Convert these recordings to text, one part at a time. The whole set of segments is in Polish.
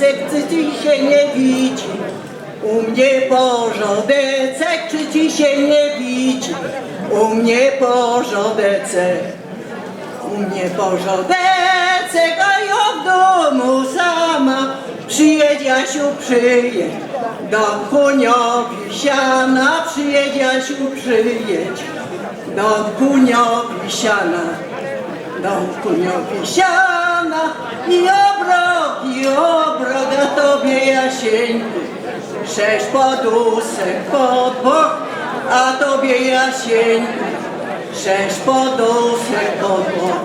czy ci się nie widzi? U mnie porządecek, czy ci się nie widzi? U mnie porządecek. U mnie porządecek, a ja w domu sama. Przyjedź Jasiu, przyjedź. Do kuniowi siana, przyjedź Jasiu, przyjedź. Do kuniowi siana, do kuniowi siana. I obrok, i tobie Jasieńku. Sześć podusek pod bok, a tobie Jasieńku. Sześć podusek pod bok,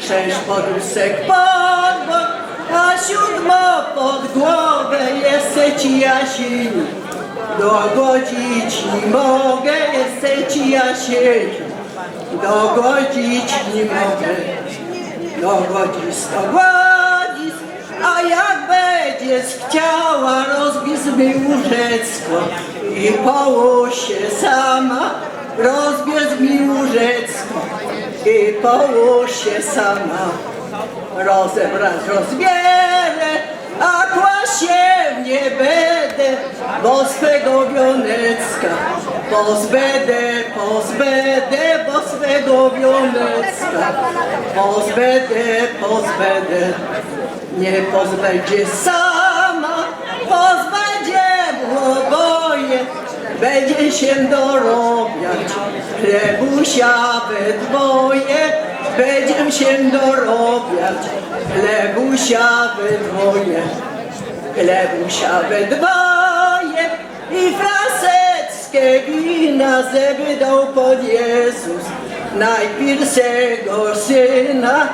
sześć podusek pod bok, a siódmo pod głowę jest ci Jasieniu. Dogodzić nie mogę, jest ci Jasieniu. Dogodzić nie mogę, dogodzić dogodzić, a jak będziesz chciała rozbić łóżecko i połóż się sama, rozbierz mi łóżecko i połóż się sama, rozebrać rozbierę, a kłaść się nie będę, bo swego wionecka pozbędę, pozbędę, bo swego wionecka pozbędę, pozbędę, nie pozbędzie sama, pozbędzie oboje, będzie się dorobiać, chlebusia we dwoje, będziemy się dorobiać, chlebusia we dwoje, chlebusia we dwoje. I fraseckie wina zebydał pod Jezus. Najpierw swego syna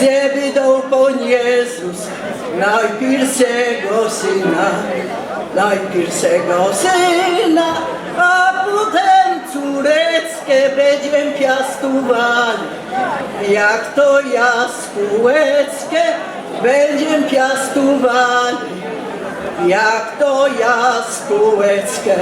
zebydał pod Jezus. Najpierw swego syna, najpierw swego syna, a potem córeckie będziem piastowali. Jak to jaskółeckie będziem piastowali. Jak to jaskółeckie